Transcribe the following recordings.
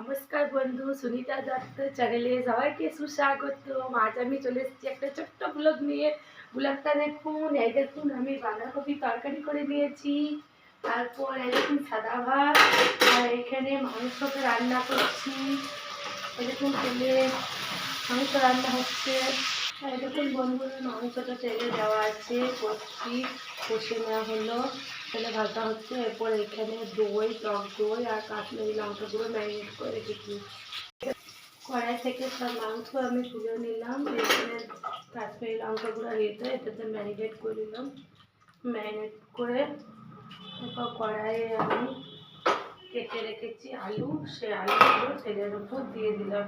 নমস্কার বন্ধু, সুনিতা দত্ত চ্যানেলে সবাইকে সুস্বাগত। আজ আমি চলে এসেছি একটা ছোট্ট ব্লগ নিয়ে। ব্লগটা দেখুন, এই দেখুন, আমি বাঁধাকপি তরকারি করে নিয়েছি তারপর এই দেখুন সাদা ভাত, আর এখানে মাংসকে রান্না করছি। এই দেখুন তেলে মাংস রান্না হচ্ছে। এই দেখুন বন্ধুরা, মাংসটা তেলে দেওয়া আছে, কষছি, কষে নেওয়া হলো। তেলে ভাজা হচ্ছে, এরপর এখানে দই, টক দই আর কাশ্মীরি লঙ্কাগুলো ম্যারিনেট করে রেখেছি। কড়াই থেকে সব মাংস আমি তুলে নিলাম। এখানে কাশ্মীরি লঙ্কাগুলো রেখে এটাতে ম্যারিনেট করে নিলাম। ম্যারিনেট করে এরপর কড়াইয়ে আমি কেটে রেখেছি আলু। সে আলুগুলো তেলের উপর দিয়ে দিলাম।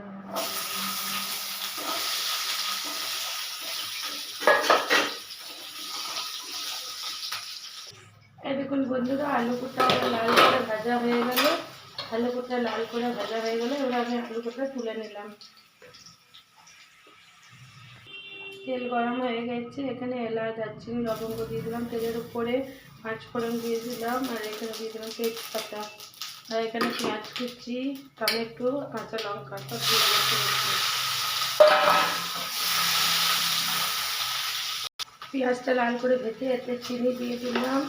এই দেখুন বন্ধুরা, আলু কোটা লাল করে ভাজা হয়ে গেল। আলু কোটা লাল করে ভাজা হয়ে গেল, এবার আমি আলু কোটা তুলে নিলাম। তেল গরম হয়ে গেছে, এখানে এলাচ, দারচিনি, লবঙ্গ দিয়ে দিলাম। তেলের উপরে পাঁচ ফোড়ন দিয়ে দিলাম, আর এখানে দিয়ে দিলাম তেজপাতা। আর এখানে পেঁয়াজ কুচি, টমেটো, কাঁচা লঙ্কা সব। পেঁয়াজটা লাল করে ভেজে এতে চিনি দিয়ে দিলাম।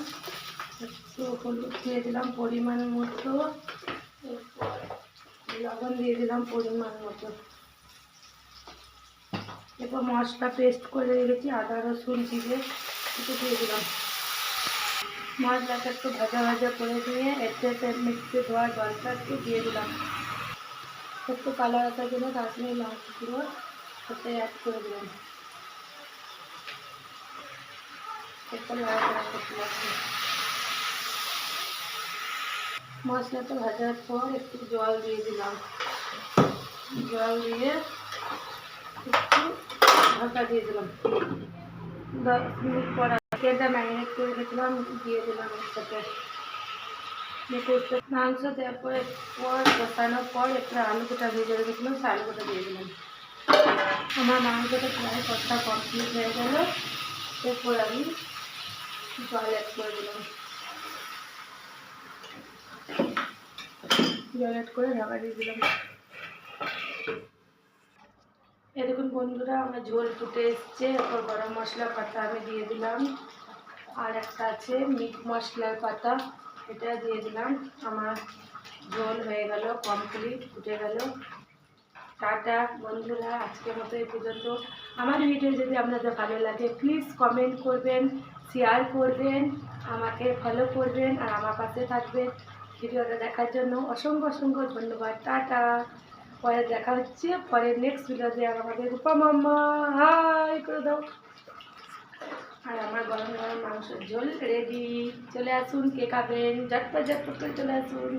একটু হলুদ দিয়ে দিলাম পরিমাণ মতো। লবণ দিয়ে দিলাম পরিমাণ মতো। এরপর মশলা পেস্ট করে রেখেছি, আদা, রসুন, জিরে একটু দিয়ে দিলাম। মশলাটা একটু ভাজা ভাজা করে দিয়ে এতে মিক্সি ধোয়া জলটা একটু দিয়ে দিলাম। একটু কালার আসার জন্য কাশ্মীর লঙ্কা গুঁড়ো অ্যাড করে দিলাম। এরপর নাড়াচাড়া করতে লাগবে মশলাটা ভাজার পর একটু জল দিয়ে দিলাম জল দিয়ে একটু ঢাকা দিয়ে দিলাম দশ মিনিট পর আগে ম্যারিনেট করে রেখেছিলাম দিয়ে দিলাম এর সাথে দিয়ে করতে মাংস দেওয়ার পরে পর কষানোর পর একটু আলু কোটা ভেজে রেখেছিলাম সে আলু কোটা দিয়ে দিলাম আমার মাংসটা প্রায় কষা কমপ্লিট হয়ে গেল এরপর আমি জল অ্যাড করে দিলাম জল অ্যাড করে ঢাকা দিয়ে দিলাম। দেখুন বন্ধুরা, আমার ঝোল ফুটে এসছে, এরপর গরম মশলা পাতা আমি দিয়ে দিলাম। আর একটা আছে মিট মশলার পাতা, এটা দিয়ে দিলাম। আমার ঝোল হয়ে গেল কমপ্লিট ফুটে গেল। টাটা বন্ধুরা, আজকের মতো এই পর্যন্ত। আমার ভিডিও যদি আপনাদের ভালো লাগে প্লিজ কমেন্ট করবেন শেয়ার করবেন, আমাকে ফলো করবেন, আর আমার পাশে থাকবেন। ভিডিওটা দেখার জন্য অসংখ্য অসংখ্য ধন্যবাদ। টাটা। পরে দেখা হচ্ছে। পরে নেক্সট ভিডিওতে আর আমাদের রূপা মাম্মা, হাই করে দাও। আর আমার গরম গরম মাংসের ঝোল রেডি চলে আসুন, কে খাবেন? ঝটপট ঝটপট করে চলে আসুন।